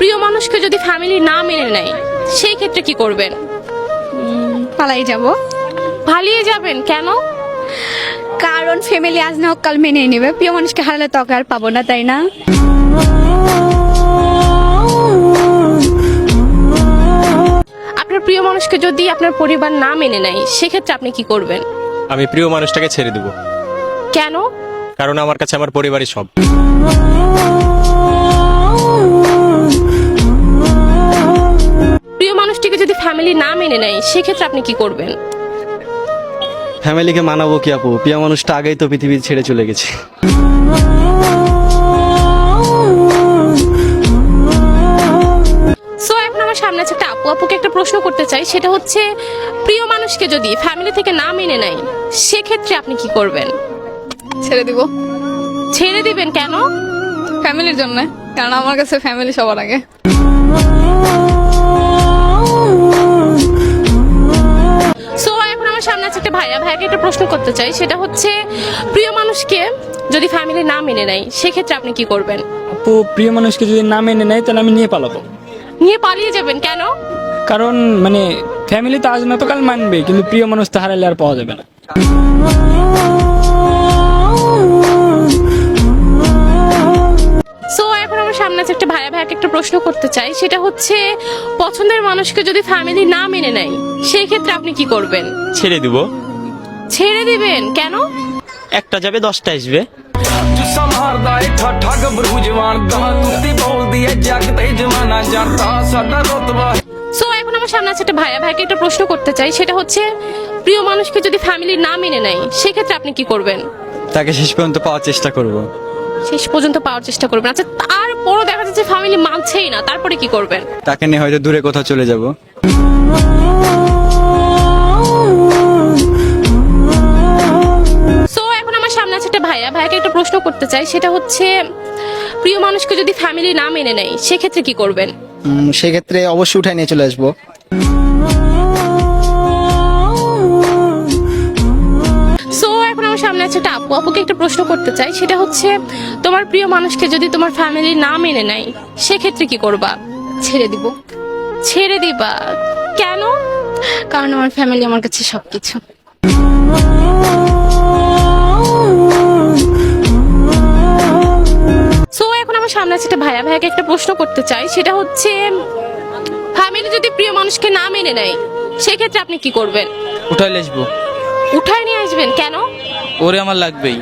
প্রিয় মানুষকে যদি ফ্যামিলি না মেনে নেয় সেই ক্ষেত্রে কি করবেন? পালাই যাব। পালিয়ে যাবেন কেন? কারণ ফ্যামিলি আজ না হোক কাল মেনে নেবে। প্রিয় মানুষকে হারালে তখন আর পাবো না তাই না? আপনার প্রিয় মানুষকে যদি আপনার পরিবার না মেনে নেয় সেক্ষেত্রে আপনি কি করবেন? আমি প্রিয় মানুষটাকে ছেড়ে দেব। কেন? কারণ আমার কাছে আমার পরিবারই সব। ফ্যামিলি না মেনে নেয় সেক্ষেত্রে আপনি কি করবেন? ফ্যামিলিকে মানাবো কি আপু? প্রিয় মানুষটা আগেই তো পৃথিবী ছেড়ে চলে গেছে। সো এখন আমার সামনে আছে একটা আপু। আপুকে একটা প্রশ্ন করতে চাই সেটা হচ্ছে প্রিয় মানুষকে যদি ফ্যামিলি থেকে না মেনে নেয় সেক্ষেত্রে আপনি কি করবেন? ছেড়ে দিব। ছেড়ে দিবেন কেন? ফ্যামিলির জন্য। কারণ আমার কাছে ফ্যামিলি সবার আগে। প্রশ্ন করতে চাই সেটা হচ্ছে প্রিয় মানুষকে যদি ফ্যামিলি না মেনে নেয় সেক্ষেত্রে আপনি কি করবেন? আপু প্রিয় মানুষকে যদি না মেনে নেয় তাহলে আমি নিয়ে পালাবো। নিয়ে পালিয়ে যাবেন কেন? কারণ মানে ফ্যামিলি তো আজ না তো কাল মানবে কিন্তু প্রিয় মানুষ তো হারালে আর পাওয়া যাবে না। সো এখন আমার সামনে আছে একটা ভাইয়া ভাইয়াকে একটা প্রশ্ন করতে চাই সেটা হচ্ছে পছন্দের মানুষকে যদি ফ্যামিলি না মেনে নেয় সেই ক্ষেত্রে আপনি কি করবেন? ছেড়ে দিব। ছেড়ে দিবেন কেন একটা যাবে দশটা আসবে ਜੋ ਸੰਭਾਰਦਾ ਏ ਠਾਠਾ ਗੱਭਰੂ ਜਵਾਨ ਦਾ ਕੁੱਤੀ ਬੋਲਦੀ ਏ ਜੱਗ ਤੇ ਜਮਾਨਾ ਜਰਦਾ ਸਾਡਾ ਰਤਬਾ সো এখন আমার সামনে আছে একটা ভাইয়া ভাইকে একটা প্রশ্ন করতে চাই সেটা হচ্ছে প্রিয় মানুষকে যদি ফ্যামিলি না মেনে নেয় সেক্ষেত্রে আপনি কি করবেন তাকে শেষ পর্যন্ত পাওয়ার চেষ্টা করব শেষ পর্যন্ত পাওয়ার চেষ্টা করবেন আচ্ছা তারপরও দেখা যাচ্ছে ফ্যামিলি মানছেই না তারপরে কি করবেন তাকে নিয়ে হয়তো দূরে কোথাও চলে যাব একটা ভাইয়া ভাইয়াকে একটা প্রশ্ন করতে চাই। সেটা হচ্ছে প্রিয় মানুষকে যদি ফ্যামিলি না মেনে নেয় সেক্ষেত্রে কি করবেন? সেক্ষেত্রে অবশ্যই উঠায় নিয়ে চলে আসব। সো এখন আমার সামনে আছে একটা আপু। আপুকে একটা প্রশ্ন করতে চাই। সেটা হচ্ছে তোমার প্রিয় মানুষকে যদি তোমার ফ্যামিলি না মেনে নেয় সেক্ষেত্রে কি করবা? ছেড়ে দিব। ছেড়ে দিবা? কেন? কারণ আমার ফ্যামিলি আমার কাছে সবকিছু। আছে একটা ভাইয়া ভাইয়াকে একটা প্রশ্ন করতে চাই। সেটা হচ্ছে ফ্যামিলি যদি প্রিয় মানুষকে না মেনে নেয় সেক্ষেত্রে আপনি কি করবেন? উঠাই আসব। উঠাই নিয়ে আসবেন? কেন? ওরে আমার লাগবেই।